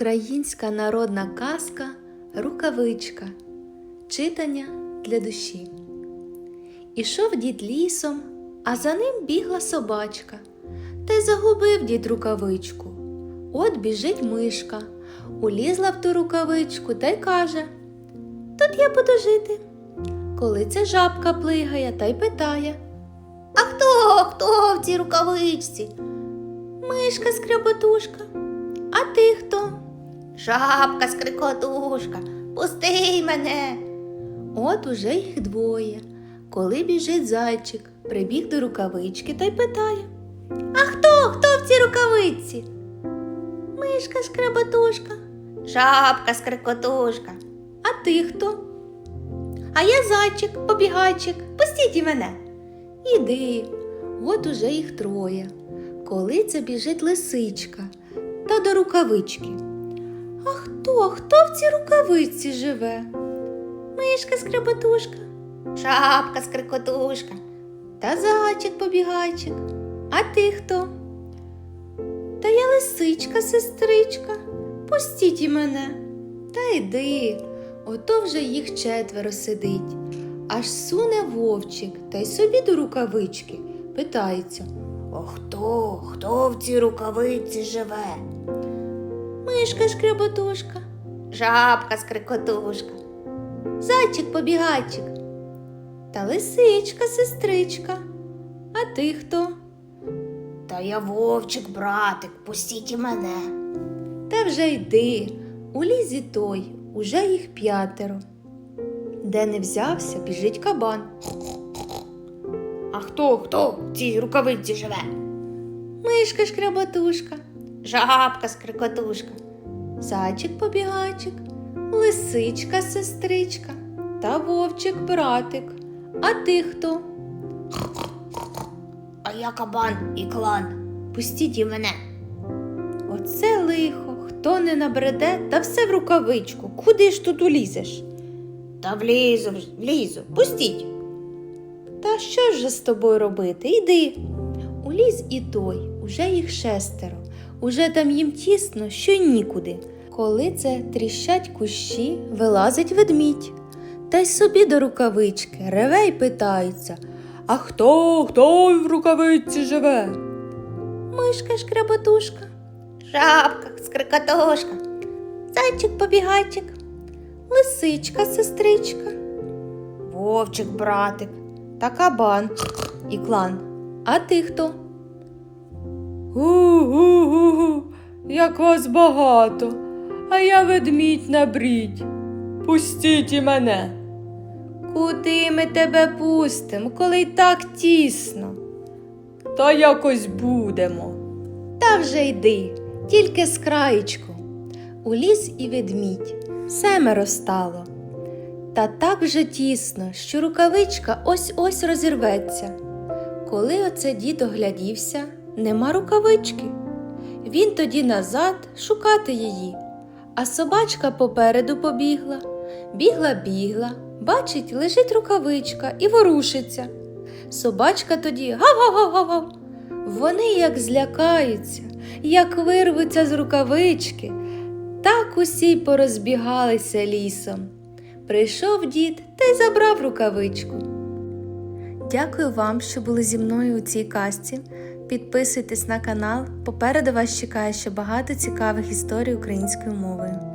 Українська народна казка Рукавичка. Читання для душі. Ішов дід лісом, а за ним бігла собачка. Та й загубив дід рукавичку. От біжить мишка, улізла в ту рукавичку та й каже: Тут я буду жити. Коли ця жабка плигає та й питає: А хто, хто в цій рукавичці? Мишка скряботушка. А ти хто? Жабка скрикотушка, пусти мене. От уже їх двоє. Коли біжить зайчик, прибіг до рукавички та й питає. А хто, хто в цій рукавиці? Мишка скряботушка, жабка скрикотушка. А ти хто? А я зайчик, побігайчик, пустіть і мене. Іди, от уже їх троє. Коли це біжить лисичка та до рукавички. А хто, хто в цій рукавиці живе? Мишка скряботушка, шапка скрикотушка та зайчик побігайчик. А ти хто? Та я лисичка, сестричка, пустіть і мене. Та йди, ото вже їх четверо сидить. Аж суне вовчик та й собі до рукавички питається. А хто, хто в цій рукавиці живе? Мишка шкряботушка, жабка скрикотушка, зайчик побігайчик та лисичка сестричка. А ти хто? Та я вовчик, братик, пустіть і мене. Та вже йди, у лізі той, уже їх п'ятеро. Де не взявся, біжить кабан. А хто, хто в цій рукавиці живе? Мишка шкряботушка, жабка скрикотушка, зайчик побігайчик, лисичка сестричка та вовчик братик. А ти хто? А я кабан і клан. Пустіть і мене. Оце лихо, хто не набреде, та все в рукавичку. Куди ж тут улізеш? Та влізу, влізу, пустіть. Та що ж же з тобою робити? Іди. Уліз і той, уже їх шестеро, уже там їм тісно, що й нікуди. Коли це тріщать кущі, вилазить ведмідь. Та й собі до рукавички реве й питається. А хто, хто в рукавиці живе? Мишка шкряботушка, жабка скрикотушка, зайчик побігайчик, лисичка сестричка, вовчик братик та кабан і клан. А ти хто? Гу-гу-гу, як вас багато, а я ведмідь на брідь. Пустіть і мене. Куди ми тебе пустимо, коли й так тісно? Та якось будемо. Та вже йди, тільки з краєчку. Уліз і ведмідь, семеро стало. Та так вже тісно, що рукавичка ось ось розірветься. Коли оце дід оглядівся, нема рукавички. Він тоді назад шукати її, а собачка попереду побігла. Бігла, бігла, бачить, лежить рукавичка і ворушиться. Собачка тоді гав-гав-гав-гав. Вони як злякаються, як вирвуться з рукавички, так усі й порозбігалися лісом. Прийшов дід та й забрав рукавичку. Дякую вам, що були зі мною у цій касті. Підписуйтесь на канал. Попереду вас чекає ще багато цікавих історій українською мовою.